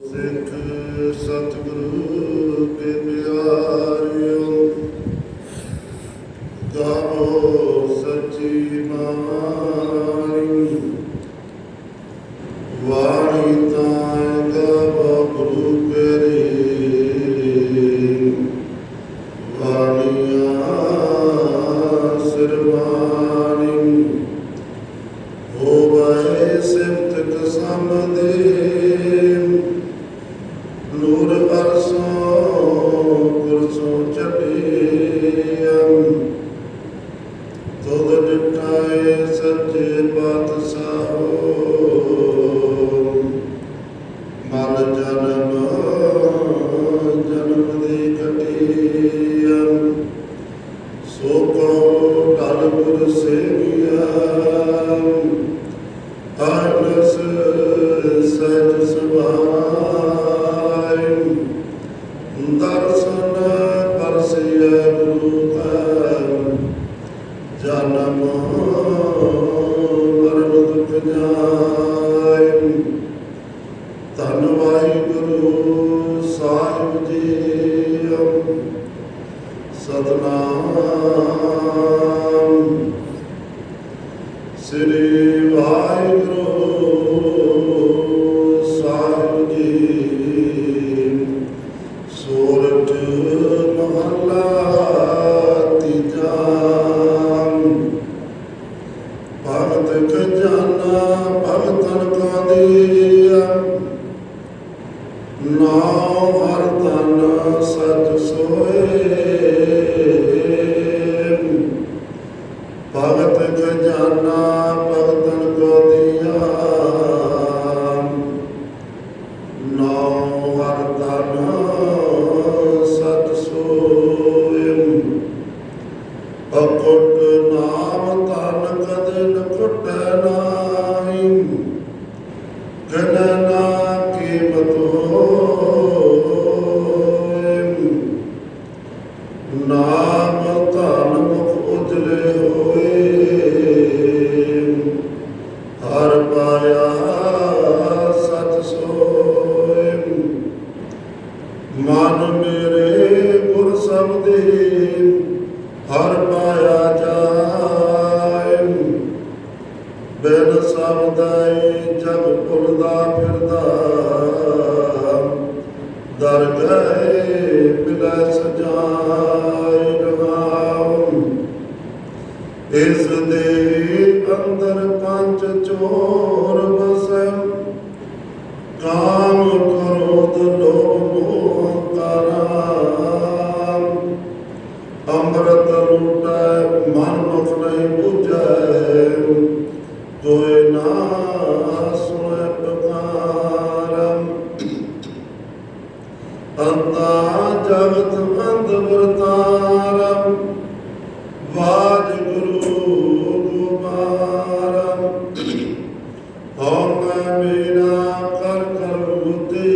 ਸਿੱਖ ਸਤਿਗੁਰੂ ਕੇ ਪਿਆਰਿਓ ਗਾਵੋ ਸੱਚੀ ਬਾਣੀ ਤੁਧ ਸੱਚੇ ਪਾਤਸ਼ਾਹੋ। ਮਲ ਜਨਮ ਜਨਮ ਦੀ ਕਟੀਆ ਸੋ ਕੋ ਟਲ ਗੁਰ ਸੇਵਿਆ ਅਰਸ ਸਹਿਜ ਸੁਭਾਈ ਜਨਮ ਮਰਨ ਦੁਖ ਜਾਇ ਧੰਨ ਵਾਹਿਗੁਰੂ ਸਾਹਿਬ ਜੀ ਸਤਨਾਮ ਸ੍ਰੀ ਵਾਹਿਗੁਰੂ ਸਾਹਿਬ ਜੀ ਸੋਰਠ ਮਹਲਾ ਤੀਜਾ ਅਕੁੱਟ ਨਾਮ ਤਨ ਕਦੇ ਨ ਕੁਟੈ ਨਾਹੀ ਹਰ ਪਾਇਆ ਜਾਏ ਬਿਨ ਸਬਦਾਈ ਜਗ ਭੁਲਦਾ ਫਿਰਦਾ। ਦਰ ਗਏ ਮਿਲੈ ਸਜਾਈ ਰਵਾਉ ਇਸ ਦੇ ਅੰਦਰ ਪੰਜ ਚੋਰ ਮਨ ਮੁਖ ਨਹੀਂ 부ਝੈ ਕੋਈ ਨਾ ਸੁਣੈ ਪੁਕਾਰਮ ਅੰਤਾ ਜਗਤ ਅੰਧ ਵਰਤਾਰਮ ਵਾਜ ਗੁਰੂ ਗੁਮਾਰਮ ਹਉ ਮੈਂ ਮੇਰਾ ਕਰ ਕਰ ਬੁੱਧੀ,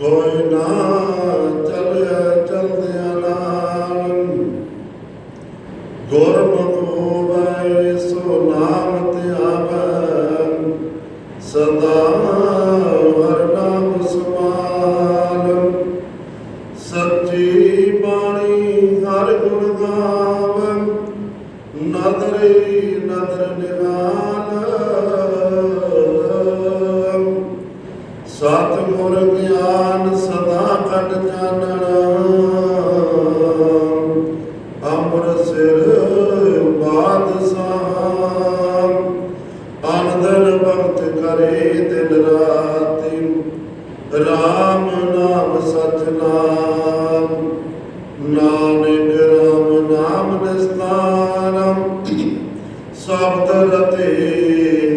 ਕੋਈ ਨਾ ਚੱਲਿਆ ਚਲਦਿਆਂ ਸਦਾ ਹਰ ਨਾਮ ਸੱਚੀ ਬਾਣੀ ਹਰ ਗੁਣ ਗਾਵੈ ਕਰੇ ਦਿਨ ਰਾਤੀ ਰਾਮ ਨਾਮ ਸਚ ਨਾਮ। ਨਾਨਕ ਰਾਮ ਨਾਮ ਨਿਸਤਾਰਮ ਸਬਦ ਰਤੇ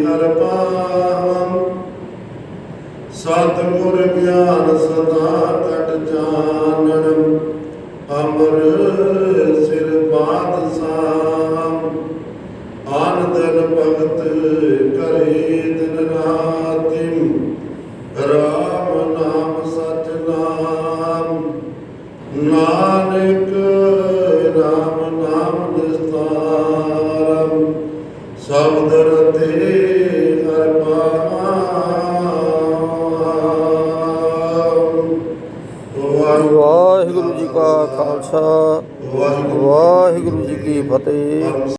ਹਰ ਪਾਵਮ ਸਤਿਗੁਰ ਗਿਆਨ ਸਦਾ ਤਟ ਜਾਣਨ ਅਮਰ ਸਿਰ ਬਾਦ ਬਾਦਸ਼ਾਹ ਆਨੰਦਨ ਭਗਤ ਕਰੇ ਦਿਨ ਰਾਤਿ। ਰਾਮ ਨਾਮ ਸਚ ਨਾਨਕ ਰਾਮ ਨਾਮ ਦਸਤਾਰਮ ਸਬਦ ਰਤੇ ਵਾਹਿਗੁਰੂ ਜੀ ਕਾ ਖਾਲਸਾ। ਵਾਹਿਗੁਰੂ ਜੀ ਕੀ ਫਤਿਹ।